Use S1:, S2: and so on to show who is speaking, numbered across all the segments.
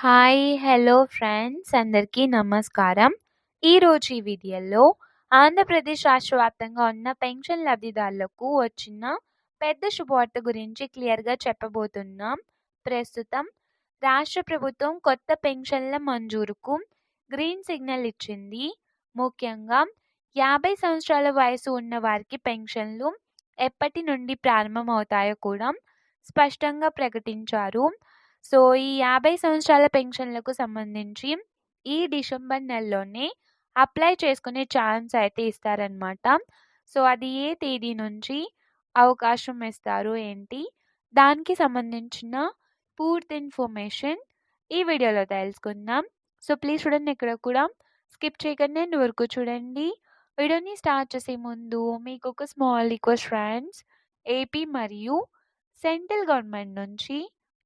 S1: Hi! Hello friends అందరికీ నమస్కారం. ఈరోజు ఈ వీడియోలో ఆంధ్రప్రదేశ్ రాష్ట్ర వ్యాప్తంగా ఉన్న పెన్షన్ లబ్ధిదారులకు వచ్చిన పెద్ద శుభవార్త గురించి క్లియర్‌గా చెప్పబోతున్నాం. ప్రస్తుతం రాష్ట్ర ప్రభుత్వం కొత్త పెన్షన్ల మంజూరుకు గ్రీన్ సిగ్నల్ ఇచ్చింది. ముఖ్యంగా 50 సంవత్సరాల వయసు ఉన్న వారికి పెన్షన్లు ఎప్పటి నుండి ప్రారంభమవుతాయో కూడా స్పష్టంగా ప్రకటించారు. సో, ఈ 50 సంవత్సరాల పెన్షన్లకు సంబంధించి ఈ డిసెంబర్ నెలలోనే అప్లై చేసుకునే ఛాన్స్ అయితే ఇస్తారనమాట. సో, అది ఏ తేదీ నుంచి అవకాశం ఇస్తారు ఏంటి? దానికి సంబంధించిన పూర్తి ఇన్ఫర్మేషన్ ఈ వీడియోలో తెలుసుకుందాం. సో, ప్లీజ్ చూడండి ఎక్కడ కూడా స్కిప్ చేయకండి నేను వరకు చూడండి. వీడియోని స్టార్ట్ చేసే ముందు మీకొక స్మాల్ రిక్వెస్ట్ ఫ్రెండ్స్. ఏపీ మరియు సెంట్రల్ గవర్నమెంట్ నుంచి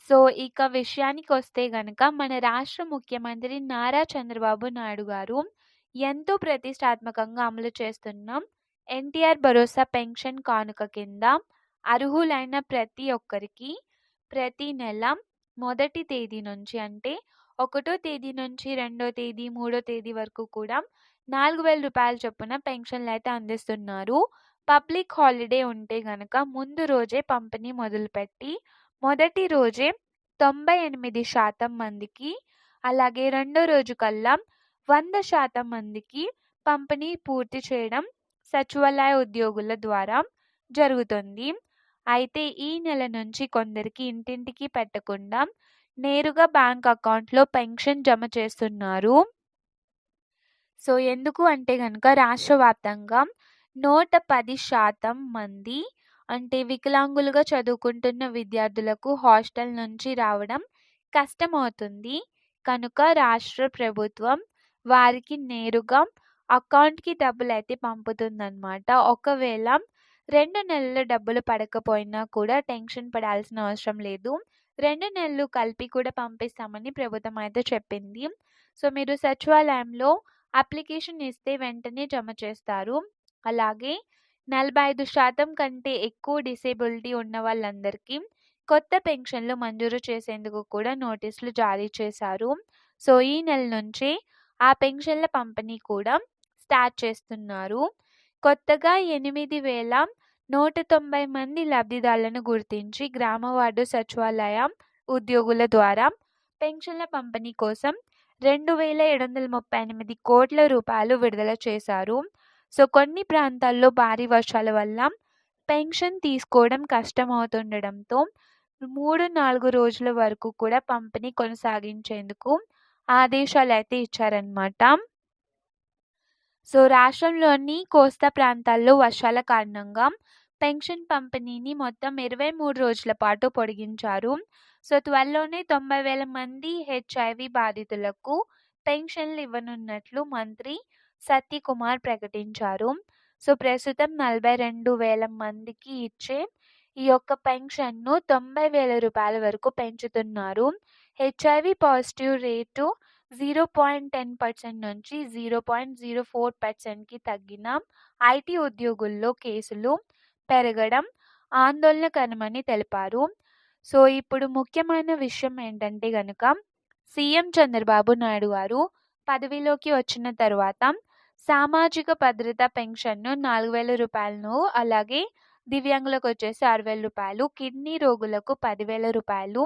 S1: సో, ఇక విషయానికి వస్తే గనక మన రాష్ట్ర ముఖ్యమంత్రి నారా చంద్రబాబు నాయుడు గారు ఎంతో ప్రతిష్టాత్మకంగా అమలు చేస్తున్న ఎన్టీఆర్ భరోసా పెన్షన్ కానుక కింద అర్హులైన ప్రతి ఒక్కరికి ప్రతి నెల మొదటి తేదీ నుంచి అంటే ఒకటో తేదీ నుంచి రెండో తేదీ, మూడో తేదీ వరకు కూడా నాలుగు వేల రూపాయల చొప్పున పెన్షన్లు అయితే అందిస్తున్నారు. పబ్లిక్ హాలిడే ఉంటే గనక ముందు రోజే పంపిణీ మొదలుపెట్టి మొదటి రోజే 98% మందికి అలాగే రెండో రోజు కల్లా 100% మందికి పంపిణీ పూర్తి చేయడం సచివాలయ ఉద్యోగుల ద్వారా జరుగుతుంది. అయితే ఈ నెల నుంచి కొందరికి ఇంటింటికి పెట్టకుండా నేరుగా బ్యాంక్ అకౌంట్‌లో పెన్షన్ జమ చేస్తున్నారు. సో, ఎందుకు అంటే కనుక రాష్ట్ర వ్యాప్తంగా 110% మంది అంటే వికలాంగులుగా చదువుకుంటున్న విద్యార్థులకు హాస్టల్ నుంచి రావడం కష్టమవుతుంది. కనుక రాష్ట్ర ప్రభుత్వం వారికి నేరుగా అకౌంట్‌కి డబ్బులు అయితే పంపుతుందన్నమాట. ఒకవేళ రెండు నెలలు డబ్బులు పడకపోయినా కూడా టెన్షన్ పడాల్సిన అవసరం లేదు. రెండు నెలలు కలిపి కూడా పంపిస్తామని ప్రభుత్వం అయితే చెప్పింది. సో, మీరు సచివాలయంలో అప్లికేషన్ ఇస్తే వెంటనే జమ చేస్తారు. అలాగే 45% కంటే ఎక్కువ డిసేబిలిటీ ఉన్న వాళ్ళందరికీ కొత్త పెన్షన్లు మంజూరు చేసేందుకు కూడా నోటీసులు జారీ చేశారు. సో, ఈ నెల నుంచి ఆ పెన్షన్ల పంపిణీ కూడా స్టార్ట్ చేస్తున్నారు. కొత్తగా 8190 మంది లబ్ధిదారులను గుర్తించి గ్రామ వార్డు సచివాలయం ఉద్యోగుల ద్వారా పెన్షన్ల పంపిణీ కోసం రెండు వేల ఏడు వందల ముప్పై ఎనిమిది కోట్ల రూపాయలు విడుదల చేశారు. సో, కొన్ని ప్రాంతాల్లో భారీ వర్షాల వల్ల పెన్షన్ తీసుకోవడం కష్టమవుతుండడంతో 3, 4 రోజుల వరకు కూడా పంపిణీ కొనసాగించేందుకు ఆదేశాలు అయితే ఇచ్చారన్నమాట. సో, రాష్ట్రంలోని కోస్తా ప్రాంతాల్లో వర్షాల కారణంగా పెన్షన్ పంపిణీని మొత్తం 23 రోజుల పాటు పొడిగించారు. సో, త్వరలోనే 90,000 మంది హెచ్ఐవీ బాధితులకు పెన్షన్లు ఇవ్వనున్నట్లు మంత్రి సత్యకుమార్ ప్రకటించారు. సో, ప్రస్తుతం 42,000 మందికి ఇచ్చే ఈ యొక్క పెన్షన్‌ను తొంభై వేల రూపాయల వరకు పెంచుతున్నారు. హెచ్ఐవీ పాజిటివ్ రేటు 0.10% నుంచి జీరో పాయింట్ జీరో ఫోర్ పర్సెంట్కి తగ్గిన ఐటీ ఉద్యోగుల్లో కేసులు పెరగడం ఆందోళనకరమని తెలిపారు. సో, ఇప్పుడు ముఖ్యమైన విషయం ఏంటంటే గనుక సీఎం చంద్రబాబు నాయుడు గారు పదవిలోకి వచ్చిన తర్వాత సామాజిక భద్రత పెన్షన్‌ను నాలుగు వేల రూపాయలను అలాగే దివ్యాంగులకు వచ్చేసి ఆరు వేల రూపాయలు కిడ్నీ రోగులకు రూ. 10,000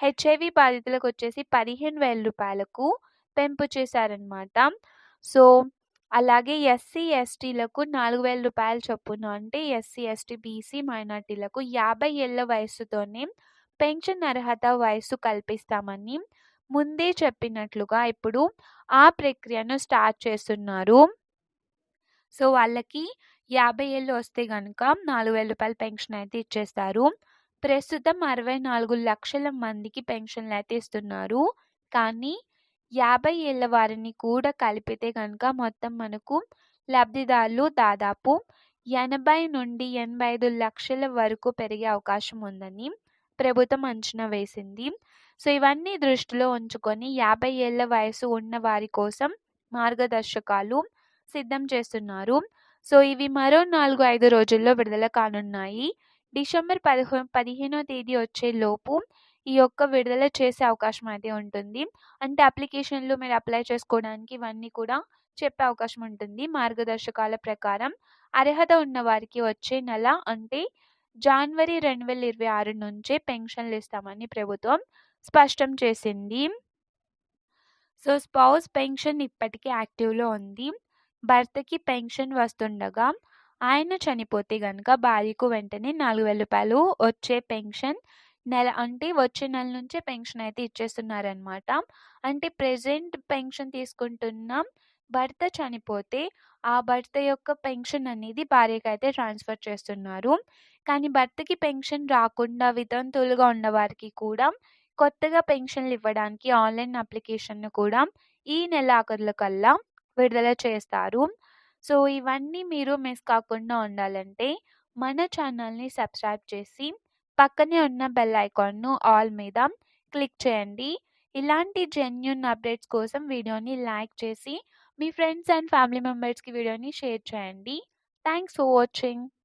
S1: హెచ్ఐవీ బాధితులకు వచ్చేసి పదిహేను వేల రూపాయలకు పెంపు చేశారనమాట సో, అలాగే ఎస్సీ, ఎస్టీలకు రూ. 4000 చొప్పున అంటే ఎస్సీ, ఎస్టీ, బీసీ, మైనార్టీలకు యాభై ఏళ్ళ వయసుతోనే పెన్షన్ అర్హత వయసు కల్పిస్తామని ముందే చెప్పినట్లుగా ఇప్పుడు ఆ ప్రక్రియను స్టార్ట్ చేస్తున్నారు. సో, వాళ్ళకి యాభై ఏళ్ళు వస్తే కనుక నాలుగు వేల రూపాయలు పెన్షన్ అయితే ఇచ్చేస్తారు. ప్రస్తుతం 64 లక్షల మందికి పెన్షన్‌లయితే ఇస్తున్నారు. కానీ యాభై ఏళ్ళ వారిని కూడా కలిపితే కనుక మొత్తం మనకు లబ్ధిదారులు దాదాపు 80-85 లక్షల వరకు పెరిగే అవకాశం ఉందని ప్రభుత్వం అంచనా వేసింది. సో, ఇవన్నీ దృష్టిలో ఉంచుకొని 50 ఏళ్ళ వయసు ఉన్న వారి కోసం మార్గదర్శకాలు సిద్ధం చేస్తున్నారు. సో, ఇవి మరో 4, 5 రోజుల్లో విడుదల కానున్నాయి. డిసెంబర్ పదిహో పదిహేనో తేదీ వచ్చేలోపు ఈ యొక్క విడుదల చేసే అవకాశం అయితే ఉంటుంది. అంటే అప్లికేషన్‌లు మీరు అప్లై చేసుకోవడానికి ఇవన్నీ కూడా చెప్పే అవకాశం ఉంటుంది. మార్గదర్శకాల ప్రకారం అర్హత ఉన్న వారికి వచ్చే నెల అంటే జనవరి 2026 నుంచే పెన్షన్‌లు ఇస్తామని ప్రభుత్వం స్పష్టం చేసింది. సో, స్పౌస్ పెన్షన్ ఇప్పటికే యాక్టివ్‌లో ఉంది. భర్తకి పెన్షన్ వస్తుండగా ఆయన చనిపోతే గనుక భార్యకు వెంటనే నాలుగు వేల రూపాయలు వచ్చే పెన్షన్ నెల అంటే వచ్చే నెల నుంచే పెన్షన్ అయితే ఇచ్చేస్తున్నారనమాట. అంటే ప్రెజెంట్ పెన్షన్ తీసుకుంటున్న భర్త చనిపోతే ఆ భర్త యొక్క పెన్షన్ అనేది భార్యకైతే ట్రాన్స్‌ఫర్ చేస్తున్నారు. కానీ భర్తకి పెన్షన్ రాకుండా వితంతులుగా ఉన్నవారికి కూడా కొత్తగా పెన్షన్‌లు ఇవ్వడానికి ఆన్‌లైన్ అప్లికేషన్‌ను కూడా ఈ నెలాఖరుల కల్లా విడుదల చేస్తారు. సో, ఇవన్నీ మీరు మిస్ కాకుండా ఉండాలంటే మన ఛానల్‌ని సబ్స్క్రైబ్ చేసి పక్కనే ఉన్న బెల్ ఐకాన్‌ను ఆల్ మీద క్లిక్ చేయండి. ఇలాంటి జెన్యున్ అప్డేట్స్ కోసం వీడియోని లైక్ చేసి మీ ఫ్రెండ్స్ అండ్ ఫ్యామిలీ మెంబర్స్‌కి వీడియోని షేర్ చేయండి. Thanks for watching.